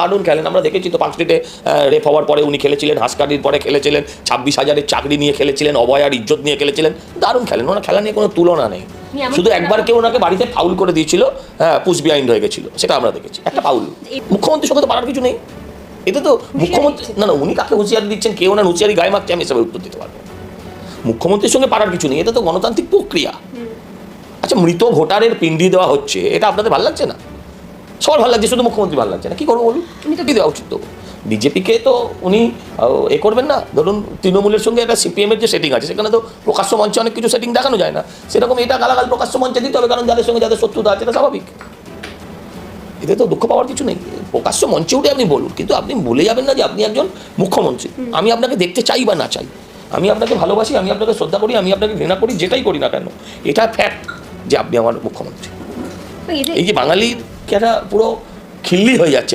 দারুণ খেলেন। আমরা দেখেছি তো পাঁচ স্ট্রিটে রেপ হওয়ার পরে উনি খেলেছিলেন হাসকাটির পরে খেলেছিলেন ছাব্বিশ হাজারের চাকরি নিয়ে খেলেছিলেন অভয়ার ইজ্জত নিয়ে খেলেছিলেন। দারুণ খেলেন। ওনার খেলা নিয়ে কোনো তুলনা নেই। শুধু একবার কেউ ওনাকে বাড়িতে ফাউল করে দিয়েছিল হ্যাঁ পুষ বিহাইন্ড হয়ে গেছিল। সেটা আমরা দেখেছি। একটা ফাউল মুখ্যমন্ত্রীর সঙ্গে তো পারার কিছু নেই। এতে তো মুখ্যমন্ত্রী না না উনি কাকে হুঁশিয়ারি দিচ্ছেন কেউ না হুঁশিয়ারি গায়ে মারছে আমি হিসাবে উত্তর দিতে পারব মুখ্যমন্ত্রীর সঙ্গে পারার কিছু নেই। এটা তো গণতান্ত্রিক প্রক্রিয়া। আচ্ছা মৃত ভোটারের পিণ্ডি দেওয়া হচ্ছে এটা আপনাদের ভালো লাগছে না? সবার ভালো লাগছে শুধু মুখ্যমন্ত্রী ভালো লাগছে না। কি করব বলুন? কি দেওয়া উচিত তো। বিজেপিকে তো উনি এ করবেন না। ধরুন তৃণমূলের সঙ্গে একটা সিপিএমের যে সেটিং আছে সেখানে তো প্রকাশ্য মঞ্চে অনেক কিছু সেটিং দেখানো যায় না। সেরকম এটা গালাগাল প্রকাশ্য মঞ্চে দিতে হবে কারণ যাদের সঙ্গে যাদের শত্রুতা আছে এটা স্বাভাবিক। এতে তো দুঃখ পাওয়ার কিছু নেই। প্রকাশ্য মঞ্চে উঠে আপনি বলুন কিন্তু আপনি বলে যাবেন না যে আপনি একজন মুখ্যমন্ত্রী। আমি আপনাকে দেখতে চাই বা না চাই। আমি আপনাকে ভালোবাসি আমি আপনাকে শ্রদ্ধা করি আমি আপনাকে ঘৃণা করি যেটাই করি না কেন এটা ফ্যাক্ট যে আপনি আমার মুখ্যমন্ত্রী। এই যে বাঙালির একটা পুরো খিল্লি হয়ে যাচ্ছে।